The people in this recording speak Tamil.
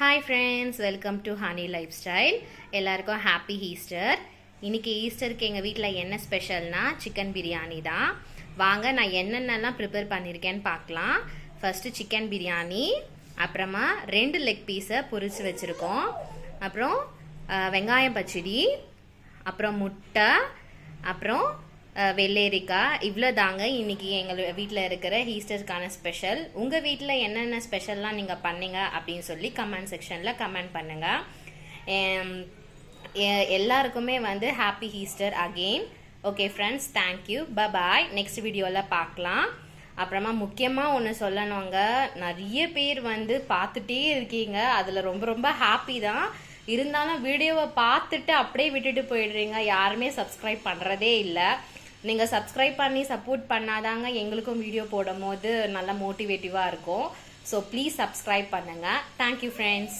Hi friends welcome to Honey Lifestyle எல்லாருக்கும் ஹாப்பி ஈஸ்டர் இன்றைக்கி ஈஸ்டருக்கு எங்கள் வீட்டில் என்ன ஸ்பெஷல்னால் சிக்கன் பிரியாணி தான் வாங்க நான் என்னென்னலாம் ப்ரிப்பேர் பண்ணியிருக்கேன்னு பார்க்கலாம். ஃபஸ்ட்டு சிக்கன் பிரியாணி அப்புறமா ரெண்டு லெக் பீஸை பொரிச்சு வச்சுருக்கோம். அப்புறம் வெங்காயம் பச்சடி அப்புறம் முட்டை அப்புறம் வெள்ளேரிக்கா. இவ்வளோ தாங்க இன்னைக்கு எங்கள் வீட்டில் இருக்கிற ஈஸ்டருக்கான ஸ்பெஷல் உங்கள் வீட்டில் என்னென்ன ஸ்பெஷல்லாம் நீங்கள் பண்ணீங்க அப்படின்னு சொல்லி கமெண்ட் செக்ஷனில் கமெண்ட் பண்ணுங்கள் எல்லாருக்குமே வந்து happy Easter again okay friends thank you bye next வீடியோவில் பார்க்கலாம். அப்புறமா முக்கியமாக ஒன்று சொல்லணுங்க. நிறைய பேர் வந்து பார்த்துட்டே இருக்கீங்க. அதில் ரொம்ப ரொம்ப ஹாப்பி தான். இருந்தாலும் வீடியோவை பார்த்துட்டு அப்படியே விட்டுட்டு போயிடுறீங்க. யாருமே சப்ஸ்கிரைப் பண்ணுறதே இல்லை. நீங்கள் சப்ஸ்கிரைப் பண்ணி சப்போர்ட் பண்ணாதாங்க எங்களுக்கும் வீடியோ போடும் போது நல்லா மோட்டிவேட்டிவாக இருக்கும். ஸோ ப்ளீஸ் சப்ஸ்கிரைப் பண்ணுங்கள் தேங்க்யூ ஃப்ரெண்ட்ஸ்